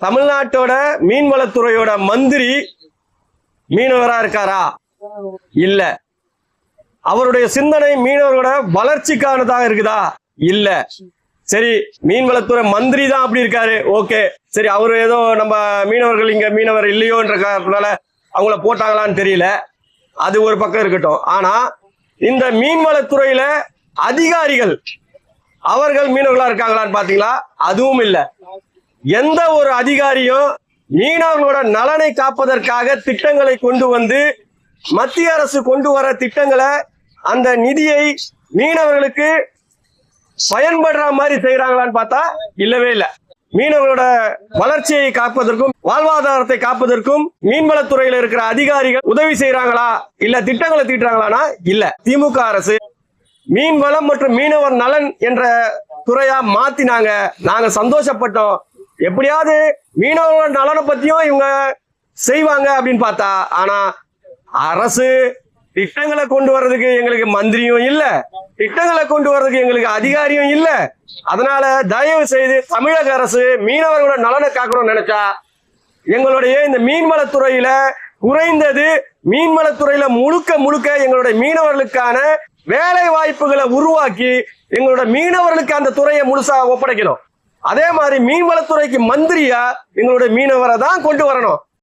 தமிழ்நாட்டோட மீன்வளத்துறையோட மந்திரி மீனவரா இருக்காரா? இல்ல. அவருடைய சிந்தனை மீனவர்களோட வளர்ச்சிக்கானதாக இருக்குதா? இல்ல. சரி மீன்வளத்துறை மந்திரி தான் அப்படி இருக்காரு. ஓகே. சரி அவரு ஏதோ நம்ம மீனவர்கள் இங்க மீனவர் இல்லையோன்ற காரணத்தினால அவங்கள போட்டாங்களான்னு தெரியல. அது ஒரு பக்கம் இருக்கட்டும். ஆனா இந்த மீன்வளத்துறையில அதிகாரிகள் அவர்கள் மீனவர்களா இருக்காங்களான்னு பாத்தீங்களா? அதுவும் இல்லை. எந்த ஒரு அதிகாரியும் மீனவர்களோட நலனை காப்பதற்காக திட்டங்களை கொண்டு வந்து மத்திய அரசு கொண்டு வர திட்டங்களை அந்த நிதியை மீனவர்களுக்கு பயன்படுற மாதிரி செய்யறாங்களான்னு பார்த்தா இல்லவே இல்லை. மீனவர்களோட வளர்ச்சியை காப்பதற்கும் வாழ்வாதாரத்தை காப்பதற்கும் மீன்வளத்துறையில இருக்கிற அதிகாரிகள் உதவி செய்யறாங்களா இல்ல திட்டங்களை தீட்டுறாங்களானா இல்ல. திமுக அரசு மீன்வளம் மற்றும் மீனவர் நலன் என்ற துறையா மாத்தினாங்க. நாங்க சந்தோஷப்பட்டோம். எப்படியாவது மீனவர்களோட நலனை பத்தியும் இவங்க செய்வாங்க அப்படின்னு பார்த்தா ஆனா அரசு திட்டங்களை கொண்டு வர்றதுக்கு எங்களுக்கு மந்திரியும் இல்ல. திட்டங்களை கொண்டு வர்றதுக்கு எங்களுக்கு அதிகாரியும் இல்ல. அதனால தயவு செய்து தமிழக அரசு மீனவர்களோட நலனை காக்கணும்னு நினைச்சா எங்களுடைய இந்த மீன்வளத்துறையில குறைந்தது மீன்வளத்துறையில முழுக்க முழுக்க எங்களுடைய மீனவர்களுக்கான வேலை வாய்ப்புகளை உருவாக்கி எங்களோட மீனவர்களுக்கு அந்த துறையை முழுசா ஒப்படைக்கணும். அதே மாதிரி மீன்வளத்துறைக்கு மந்திரியா எங்களுடைய மீனவரை தான் கொண்டு வரணும்.